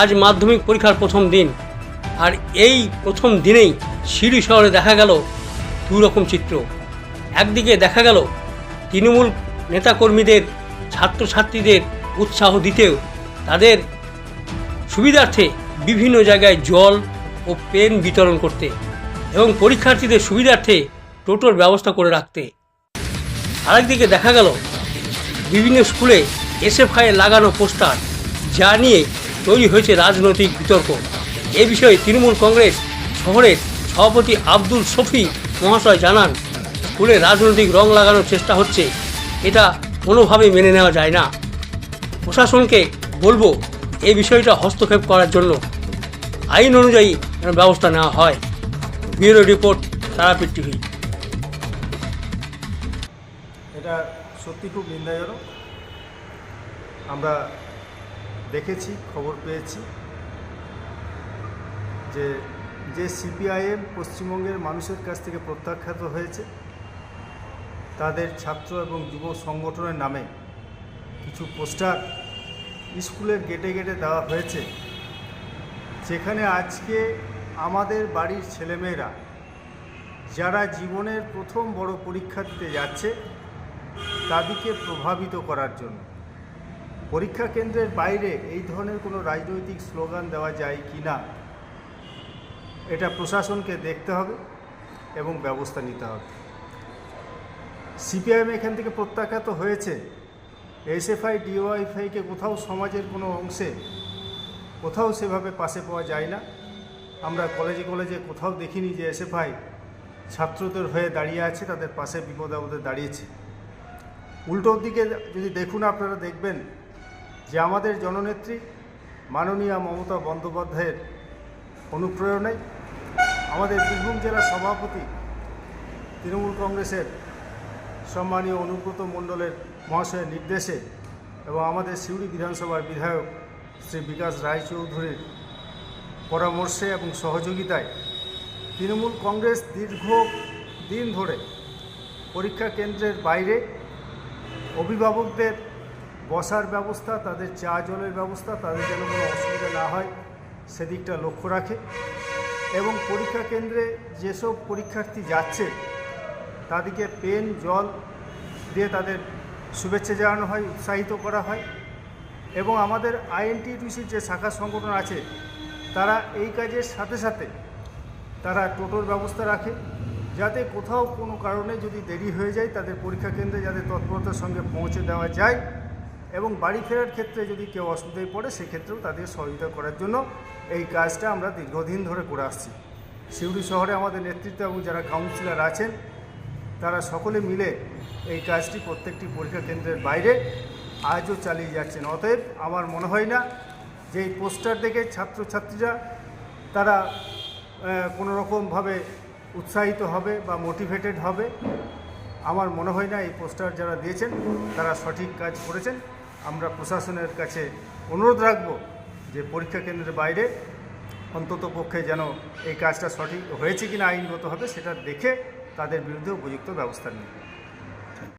আজ মাধ্যমিক পরীক্ষার প্রথম দিন। আর এই প্রথম দিনেই সিঁড়ি শহরে দেখা গেল দু রকম চিত্র। একদিকে দেখা গেল তৃণমূল নেতাকর্মীদের, ছাত্রছাত্রীদের উৎসাহ দিতেও তাদের সুবিধার্থে বিভিন্ন জায়গায় জল ও পেন বিতরণ করতে এবং পরীক্ষার্থীদের সুবিধার্থে টোটোর ব্যবস্থা করে রাখতে। আরেকদিকে দেখা গেল বিভিন্ন স্কুলে এসএফআই লাগানো পোস্টার, যা নিয়ে তৈরি হয়েছে রাজনৈতিক বিতর্ক। এ বিষয়ে তৃণমূল কংগ্রেস শহরের সভাপতি আব্দুল শফি মহাশয় জানান, স্কুলে রাজনৈতিক রং লাগানোর চেষ্টা হচ্ছে। এটা কোনোভাবেই মেনে নেওয়া যায় না। প্রশাসনকে বলব এই বিষয়টা হস্তক্ষেপ করার জন্য। আইন অনুযায়ী ব্যবস্থা নেওয়া হয়। Bureau report, Tarapith TV. এটা সত্যি খুব নিন্দাজনক। আমরা দেখেছি, খবর পেয়েছি যে যে সিপিআইএম পশ্চিমবঙ্গের মানুষের কাছ থেকে প্রত্যাখ্যাত হয়েছে, তাদের ছাত্র এবং যুব সংগঠনের নামে কিছু পোস্টার স্কুলের গেটে গেটে দেওয়া হয়েছে। যেখানে আজকে আমাদের বাড়ির ছেলেমেয়েরা, যারা জীবনের প্রথম বড় পরীক্ষা দিতে যাচ্ছে, তাদেরকে প্রভাবিত করার জন্য। পরীক্ষা কেন্দ্রের বাইরে এই ধরনের কোনো রাজনৈতিক স্লোগান দেওয়া যায় কি না, এটা প্রশাসনকে দেখতে হবে এবং ব্যবস্থা নিতে হবে। সিপিআইএম এখান থেকে প্রত্যাখ্যাত হয়েছে। এসএফআই ডিওয়াইফাইকে কোথাও সমাজের কোনো অংশে কোথাও সেভাবে পাশে পাওয়া যায় না। আমরা কলেজে কলেজে কোথাও দেখিনি যে এসএফআই ছাত্রদের হয়ে দাঁড়িয়ে আছে, তাদের পাশে বিপদ আপদে দাঁড়িয়েছে। উল্টোর দিকে যদি দেখুন আপনারা দেখবেন যে আমাদের জননেত্রী মাননীয় মমতা বন্দ্যোপাধ্যায়ের অনুপ্রেরণায় আমাদের বীরভূম জেলার সভাপতি তৃণমূল কংগ্রেসের সম্মানীয় অনুব্রত মণ্ডলের মহাশয়ের নির্দেশে এবং আমাদের সিউড়ি বিধানসভার বিধায়ক শ্রী বিকাশ রায়চৌধুরীর পরামর্শে এবং সহযোগিতায় তৃণমূল কংগ্রেস দীর্ঘ দিন ধরে পরীক্ষা কেন্দ্রের বাইরে অভিভাবকদের বসার ব্যবস্থা, তাদের চা জলের ব্যবস্থা, তাদের যেন কোনো অসুবিধা না হয়, সেদিকটা লক্ষ্য রাখে। এবং পরীক্ষা কেন্দ্রে যেসব পরীক্ষার্থী যাচ্ছে, তাদেরকে পেন, জল দিয়ে তাদের শুভেচ্ছা জানানো হয়, উৎসাহিত করা হয়। এবং আমাদের আইএনটিটিউসির যে শাখা সংগঠন আছে, তারা এই কাজের সাথে সাথে তারা টোটোর ব্যবস্থা রাখে, যাতে কোথাও কোনো কারণে যদি দেরি হয়ে যায়, তাদের পরীক্ষা কেন্দ্রে যাতে তৎপরতার সঙ্গে পৌঁছে দেওয়া যায়। এবং বাড়ি ফেরার ক্ষেত্রে যদি কেউ অসুবিধায় পড়ে, সেক্ষেত্রেও তাদের সহযোগিতা করার জন্য এই কাজটা আমরা দীর্ঘদিন ধরে করে আসছি। সিউড়ি শহরে আমাদের নেতৃত্ব এবং যারা কাউন্সিলর আছেন, তারা সকলে মিলে এই কাজটি প্রত্যেকটি পরীক্ষা কেন্দ্রের বাইরে আজও চালিয়ে যাচ্ছেন। অতএব আমার মনে হয় না যে এই পোস্টার দেখে ছাত্রছাত্রীরা তারা কোনো রকমভাবে উৎসাহিত হবে বা মোটিভেটেড হবে। আমার মনে হয় না এই পোস্টার যারা দিয়েছেন, তারা সঠিক কাজ করেছেন। আমরা প্রশাসনের কাছে অনুরোধ রাখব যে পরীক্ষা কেন্দ্রের বাইরে অন্তত পক্ষে যেন এই কাজটা সঠিক হয়েছে কিনা আইনগতভাবে সেটা দেখে তাদের বিরুদ্ধে উপযুক্ত ব্যবস্থা নিই